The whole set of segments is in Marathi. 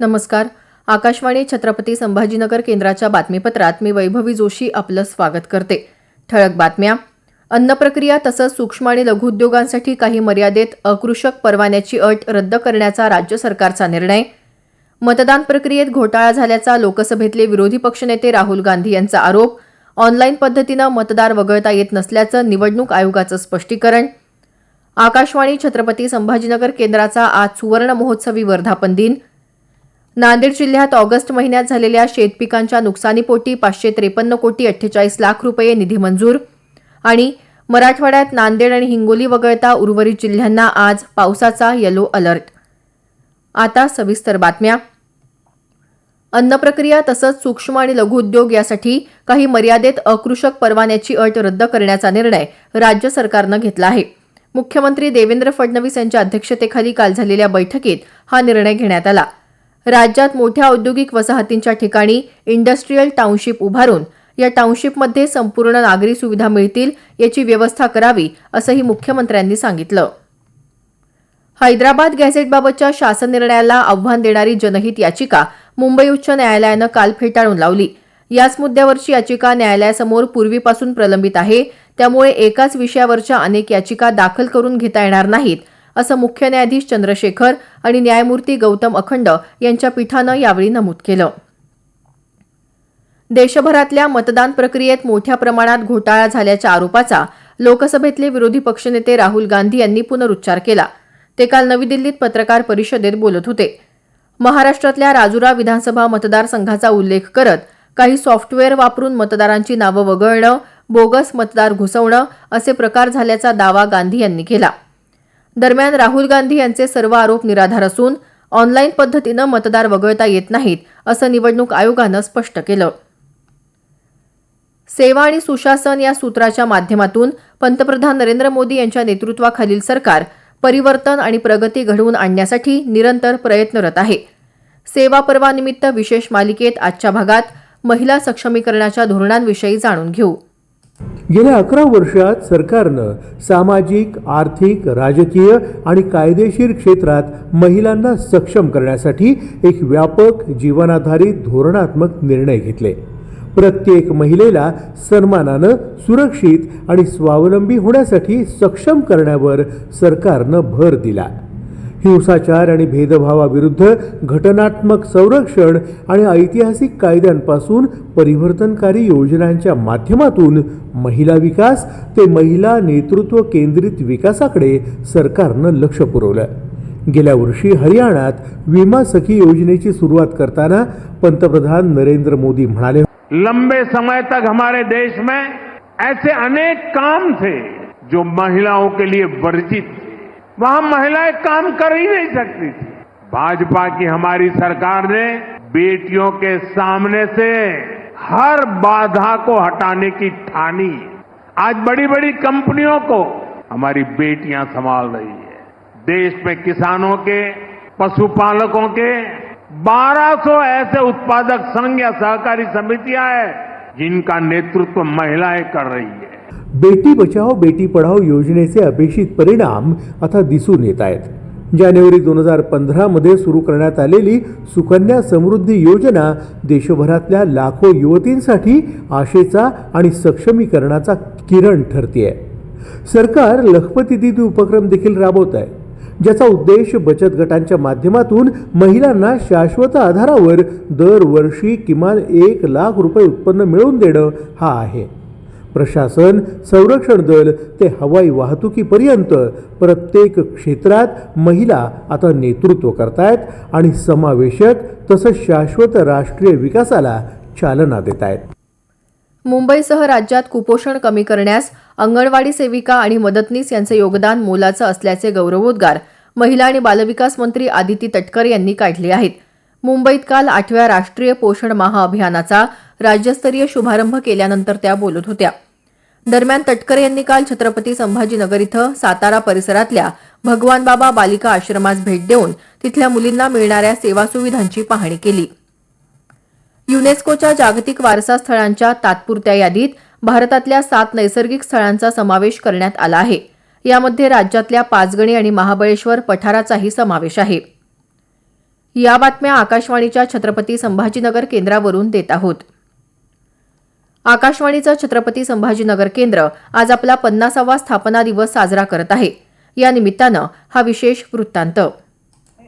नमस्कार. आकाशवाणी छत्रपती संभाजीनगर केंद्राच्या बातमीपत्रात मी वैभवी जोशी आपलं स्वागत करते. ठळक बातम्या. अन्न प्रक्रिया तसंच सूक्ष्म आणि लघु उद्योगांसाठी काही मर्यादेत अकृषक परवान्याची अट रद्द करण्याचा राज्य सरकारचा निर्णय. मतदान प्रक्रियेत घोटाळा झाल्याचा लोकसभेतले विरोधी पक्षनेते राहुल गांधी यांचा आरोप. ऑनलाईन पद्धतीनं मतदार वगळता येत नसल्याचं निवडणूक आयोगाचं स्पष्टीकरण. आकाशवाणी छत्रपती संभाजीनगर केंद्राचा आज सुवर्ण महोत्सवी वर्धापन दिन. नांदेड जिल्ह्यात ऑगस्ट महिन्यात झालेल्या शेतपिकांच्या नुकसानीपोटी पाचशे त्रेपन्न कोटी अठ्ठेचाळीस लाख रुपये निधी मंजूर. आणि मराठवाड्यात नांदेड आणि हिंगोली वगळता उर्वरित जिल्ह्यांना आज पावसाचा येलो अलर्ट आता सविस्तर बातम्या. अन्न प्रक्रिया तसंच सूक्ष्म आणि लघु उद्योग यासाठी काही मर्यादेत अकृषक परवान्याची अट रद्द करण्याचा निर्णय राज्य सरकारनं घेतला आहे. मुख्यमंत्री देवेंद्र फडणवीस यांच्या अध्यक्षतेखाली काल झालेल्या बैठकीत हा निर्णय घेण्यात आला. राज्यात मोठ्या औद्योगिक वसाहतींच्या ठिकाणी इंडस्ट्रीयल टाउनशिप उभारून या टाउनशिपमध्ये संपूर्ण नागरी सुविधा मिळतील याची व्यवस्था करावी असंही मुख्यमंत्र्यांनी सांगितलं. हैदराबाद गॅझेटबाबतच्या शासन निर्णयाला आव्हान देणारी जनहित याचिका मुंबई उच्च न्यायालयानं काल फेटाळून लावली. याच मुद्द्यावरची याचिका न्यायालयासमोर पूर्वीपासून प्रलंबित आहे. त्यामुळे एकाच विषयावरच्या अनेक याचिका दाखल करून घेता येणार नाहीत असं मुख्य न्यायाधीश चंद्रशेखर आणि न्यायमूर्ती गौतम अखंड यांच्या पीठानं यावेळी नमूद केलं. देशभरातल्या मतदान प्रक्रियेत मोठ्या प्रमाणात घोटाळा झाल्याच्या आरोपाचा लोकसभेतले विरोधी पक्षनेते राहुल गांधी यांनी पुनरुच्चार केला. ते काल नवी दिल्लीत पत्रकार परिषदेत बोलत होते. महाराष्ट्रातल्या राजुरा विधानसभा मतदारसंघाचा उल्लेख करत काही सॉफ्टवेअर वापरून मतदारांची नावं वगळणं बोगस मतदार घुसवणं असे प्रकार झाल्याचा दावा गांधी यांनी केला. दरम्यान राहुल गांधी यांचे सर्व आरोप निराधार असून ऑनलाईन पद्धतीनं मतदार वगळता येत नाहीत असं निवडणूक आयोगानं स्पष्ट केलं. सेवा आणि सुशासन या सूत्राच्या माध्यमातून पंतप्रधान नरेंद्र मोदी यांच्या नेतृत्वाखालील सरकार परिवर्तन आणि प्रगती घडवून आणण्यासाठी निरंतर प्रयत्नरत आहे. सेवा पर्वानिमित्त विशेष मालिकेत आजच्या भागात महिला सक्षमीकरणाच्या धोरणांविषयी जाणून घेऊ. गेल्या अकरा वर्षात सरकारनं सामाजिक आर्थिक राजकीय आणि कायदेशीर क्षेत्रात महिलांना सक्षम करण्यासाठी एक व्यापक जीवनाधारित धोरणात्मक निर्णय घेतले. प्रत्येक महिलेला सन्मानानं सुरक्षित आणि स्वावलंबी होण्यासाठी सक्षम करण्यावर सरकारनं भर दिला. हिंसाचार आणि भेदभावाविरुद्ध घटनात्मक संरक्षण आणि ऐतिहासिक कायद्यांपासून परिवर्तनकारी योजनांच्या माध्यमातून महिला विकास ते महिला नेतृत्व केंद्रित विकासाकडे सरकारनं लक्ष पुरवलं गेल्या वर्षी हरियाणात विमा सखी योजनेची सुरुवात करताना पंतप्रधान नरेंद्र मोदी म्हणाले लंबे समय तक हमारे देश में ऐसे अनेक काम थे जो महिलाओं के लिए वर्जित थे वहाँ महिलाएँ काम कर ही नहीं सकती। थी भाजपा की हमारी सरकार ने बेटियों के सामने से हर बाधा को हटाने की ठानी। आज बड़ी बड़ी कंपनियों को हमारी बेटियाँ संभाल रही है। देश में किसानों के, पशुपालकों के 1200 ऐसे उत्पादक संघ या सहकारी समितियाँ हैं जिनका नेतृत्व महिलाएँ कर रही है। बेटी बचाओ बेटी पढाओ योजनेचे अपेक्षित परिणाम आता दिसून येत आहेत. जानेवारी दोन हजार पंधरामध्ये सुरू करण्यात आलेली सुकन्या समृद्धी योजना देशभरातल्या लाखो युवतींसाठी आशेचा आणि सक्षमीकरणाचा किरण ठरतीये. सरकार लखपती दिदी उपक्रम देखील राबवत आहे ज्याचा उद्देश बचत गटांच्या माध्यमातून महिलांना शाश्वत आधारावर दरवर्षी किमान एक लाख रुपये उत्पन्न मिळवून देणं हा आहे. प्रशासन संरक्षण दल ते हवाई वाहतुकीपर्यंत प्रत्येक क्षेत्रात महिला आता नेतृत्व करतायत आणि समावेशक तसंच शाश्वत राष्ट्रीय विकासाला चालना देत आहेत मुंबईसह राज्यात कुपोषण कमी करण्यास अंगणवाडी सेविका आणि मदतनीस यांचं योगदान मोलाचं असल्याचे गौरवोद्गार महिला आणि बालविकास मंत्री आदिती तटकर यांनी काढले आहेत. मुंबईत काल आठव्या राष्ट्रीय पोषण महाअभियानाचा राज्यस्तरीय शुभारंभ केल्यानंतर त्या बोलत होत्या. दरम्यान तटकर यांनी काल छत्रपती संभाजीनगर इथं सातारा परिसरातल्या भगवान बाबा बालिका आश्रमास भेट देऊन तिथल्या मुलींना मिळणाऱ्या सेवा सुविधांची पाहणी केली. युनेस्कोच्या जागतिक वारसा स्थळांच्या तात्पुरत्या यादीत भारतातल्या सात नैसर्गिक स्थळांचा समावेश करण्यात आला आहे. यामध्ये राज्यातल्या पाचगणी आणि महाबळेश्वर पठाराचाही समावेश आहे. या बातम्या आकाशवाणीच्या छत्रपती संभाजीनगर केंद्रावरून देत आहोत. आकाशवाणीचं छत्रपती संभाजीनगर केंद्र आज आपला पन्नासावा स्थापना दिवस साजरा करत आहे. या निमित्तानं हा विशेष वृत्तांत.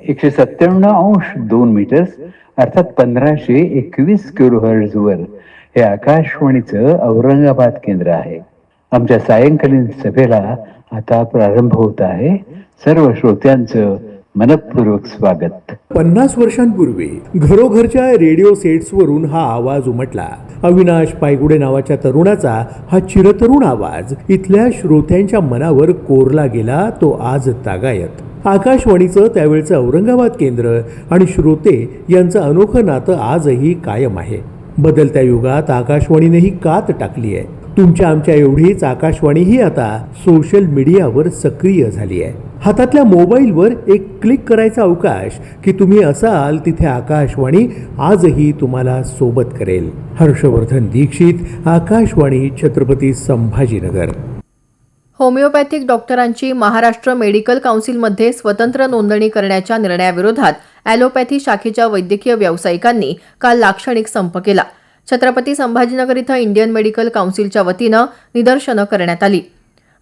एकशे सत्त्याण्णव अंश दोन मीटर्स अर्थात पंधराशे एकवीस किलोहर्ट्ज वर हे आकाशवाणीचं औरंगाबाद केंद्र आहे. आमच्या सायंकालीन सभेला आता प्रारंभ होत आहे. सर्व श्रोत्यांचं मनपूर्वक स्वागत. पन्नास वर्षांपूर्वी घरोघरच्या रेडिओ सेट्सवरून हा आवाज उमटला. अविनाश पायगुडे नावाच्या तरुणाचा हा चिरतरुण आवाज इथल्या श्रोत्यांच्या मनावर कोरला गेला तो आज तागायत. आकाशवाणीचं त्यावेळचं औरंगाबाद केंद्र आणि श्रोते यांचं अनोखं नातं आजही कायम आहे. बदलत्या युगात आकाशवाणीनेही कात टाकली आहे तुमच्या आमच्या एवढीच आकाशवाणीही आता सोशल मीडियावर सक्रिय झाली आहे. हातातल्या मोबाईलवर एक क्लिक करायचा अवकाश की तुम्ही असाल तिथे आकाशवाणी आजही तुम्हाला सोबत करेल. हर्षवर्धन दीक्षित आकाशवाणी छत्रपती संभाजीनगर. होमिओपॅथिक डॉक्टरांची महाराष्ट्र मेडिकल काउन्सिलमध्ये स्वतंत्र नोंदणी करण्याच्या निर्णयाविरोधात ॲलोपॅथी शाखेच्या वैद्यकीय व्यावसायिकांनी काल लाक्षणिक संप केला. छत्रपती संभाजीनगर इथं इंडियन मेडिकल काउन्सिलच्या वतीनं निदर्शनं करण्यात आली.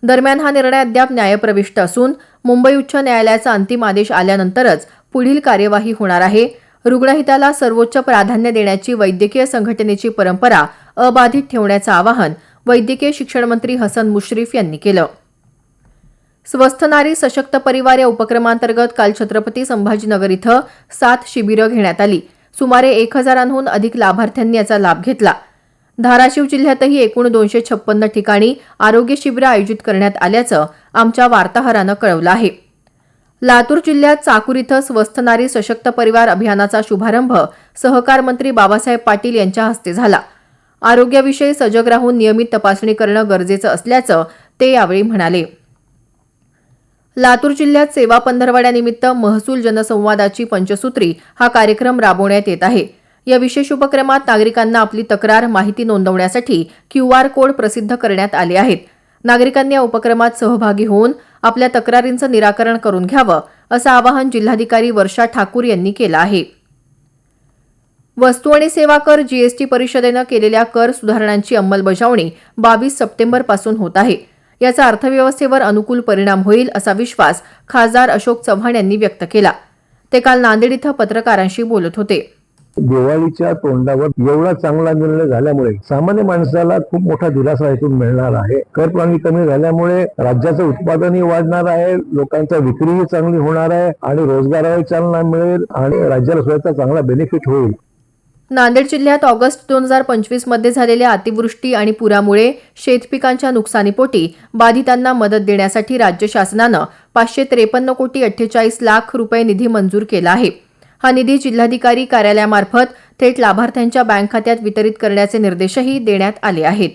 दरम्यान हा निर्णय अद्याप न्यायप्रविष्ट असून मुंबई उच्च न्यायालयाचा अंतिम आदेश आल्यानंतरच पुढील कार्यवाही होणार आहे. रुग्णहिताला सर्वोच्च प्राधान्य देण्याची वैद्यकीय संघटनेची परंपरा अबाधित ठेवण्याचं आवाहन वैद्यकीय शिक्षण मंत्री हसन मुश्रीफ यांनी केलं. स्वस्थ नारी सशक्त परिवार या उपक्रमांतर्गत काल छत्रपती संभाजीनगर इथं सात शिबिरं घेण्यात आली. सुमारे एक हजारांहून अधिक लाभार्थ्यांनी याचा लाभ घेतला. धाराशिव जिल्ह्यातही एकूण दोनशे छप्पन्न ठिकाणी आरोग्य शिबिरं आयोजित करण्यात आल्याचं आमच्या वार्ताहरानं कळवलं आहे. लातूर जिल्ह्यात चाकूर इथं स्वस्थ नारी सशक्त परिवार अभियानाचा शुभारंभ सहकार मंत्री बाबासाहेब पाटील यांच्या हस्ते झाला. आरोग्याविषयी सजग राहून नियमित तपासणी करणं गरजेचं असल्याचं ते यावेळी म्हणाले. लातूर जिल्ह्यात सेवा पंधरवाड्यानिमित्त महसूल जनसंवादाची पंचसूत्री हा कार्यक्रम राबवण्यात येत आहे. या विशेष उपक्रमात नागरिकांना आपली तक्रार माहिती नोंदवण्यासाठी क्यू आर कोड प्रसिद्ध करण्यात आले आहेत. नागरिकांनी या उपक्रमात सहभागी होऊन आपल्या तक्रारींचं निराकरण करून घ्यावं असं आवाहन जिल्हाधिकारी वर्षा ठाकूर यांनी केलं आहे. वस्तू आणि सेवा कर जीएसटी परिषदेनं केलेल्या कर सुधारणांची अंमलबजावणी बावीस सप्टेंबरपासून होत आहे. याचा अर्थव्यवस्थेवर अनुकूल परिणाम होईल असा विश्वास खासदार अशोक चव्हाण यांनी व्यक्त केला. ते काल नांदेड इथं पत्रकारांशी बोलत होते. दिवाळीच्या तोंडावर एवढा चांगला निर्णय झाल्यामुळे सामान्य माणसाला खूप मोठा दिलासा इथून मिळणार आहे. कर प्रणाली कमी झाल्यामुळे राज्याचं उत्पादनही वाढणार आहे लोकांचा विक्रीही चांगली होणार आहे आणि रोजगाराला चालना मिळेल आणि राज्याला सुद्धा चांगला बेनिफिट होईल. नांदेड जिल्ह्यात ऑगस्ट दोन हजार पंचवीसमध्ये झालेल्या अतिवृष्टी आणि पुरामुळे शेतपिकांच्या नुकसानीपोटी बाधितांना मदत देण्यासाठी राज्य शासनानं पाचशे त्रेपन्न कोटी अठ्ठेचाळीस लाख रुपये निधी मंजूर केला आहे. हा निधी जिल्हाधिकारी कार्यालयामार्फत थेट लाभार्थ्यांच्या बँक खात्यात वितरित करण्याचे निर्देशही देण्यात आले आहेत.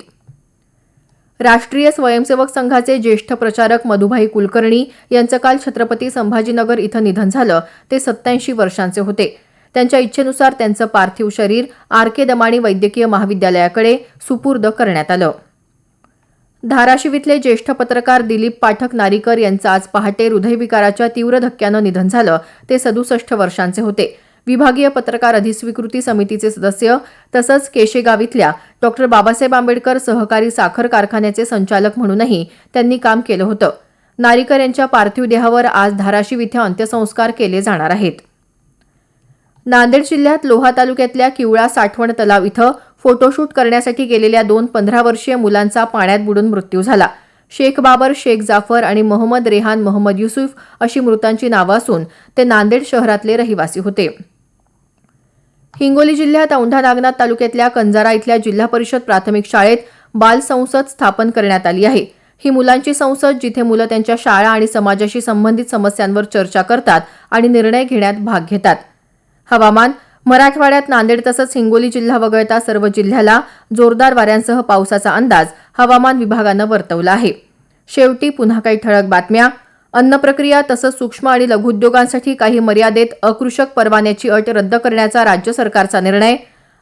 राष्ट्रीय स्वयंसेवक संघाचे ज्येष्ठ प्रचारक मधुभाई कुलकर्णी यांचं काल छत्रपती संभाजीनगर इथं निधन झालं. ते सत्याऐंशी वर्षांचे होते. त्यांच्या इच्छेनुसार त्यांचं पार्थिव शरीर आर के दमाणी वैद्यकीय महाविद्यालयाकडे सुपूर्द करण्यात आलं. धाराशिवीतले ज्येष्ठ पत्रकार दिलीप पाठक नारीकर यांचं आज पहाटे हृदयविकाराच्या तीव्र धक्क्यानं निधन झालं. ते सदुसष्ट वर्षांचे होते. विभागीय पत्रकार अधिस्वीकृती समितीचे सदस्य तसंच केशेगाव इथल्या डॉक्टर बाबासाहेब आंबेडकर सहकारी साखर कारखान्याचे संचालक म्हणूनही त्यांनी काम केलं होतं. नारीकर यांच्या पार्थिव देहावर आज धाराशिव इथे अंत्यसंस्कार केले जाणार आहेत. नांदेड जिल्ह्यात लोहा तालुक्यातल्या किवळा साठवण तलाव इथं फोटोशूट करण्यासाठी गेलेल्या दोन पंधरा वर्षीय मुलांचा पाण्यात बुडून मृत्यू झाला. शेख बाबर शेख जाफर आणि मोहम्मद रेहान मोहम्मद युसुफ अशी मृतांची नावं असून ते नांदेड शहरातले रहिवासी होते. हिंगोली जिल्ह्यात औंढा नागनाथ तालुक्यातल्या कंजारा इथल्या जिल्हा परिषद प्राथमिक शाळेत बाल संसद स्थापन करण्यात आली आहे. ही मुलांची संसद जिथे मुलं त्यांच्या शाळा आणि समाजाशी संबंधित समस्यांवर चर्चा करतात आणि निर्णय घेण्यात भाग घेतात. हवामान मराठवाड्यात नांदेड तसंच हिंगोली जिल्हा वगळता सर्व जिल्ह्याला जोरदार वाऱ्यांसह पावसाचा अंदाज हवामान विभागानं वर्तवला आहे. शेवटी पुन्हा काही ठळक बातम्या. अन्न प्रक्रिया तसंच सूक्ष्म आणि लघुउद्योगांसाठी काही मर्यादेत अकृषक परवान्याची अट रद्द करण्याचा राज्य सरकारचा निर्णय.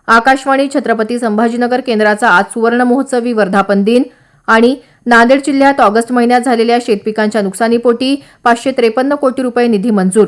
आकाशवाणी छत्रपती संभाजीनगर केंद्राचा आज सुवर्ण महोत्सवी वर्धापन दिन आणि नांदेड जिल्ह्यात ऑगस्ट महिन्यात झालेल्या शेतपिकांच्या नुकसानीपोटी पाचशे त्रेपन्न कोटी रुपये निधी मंजूर.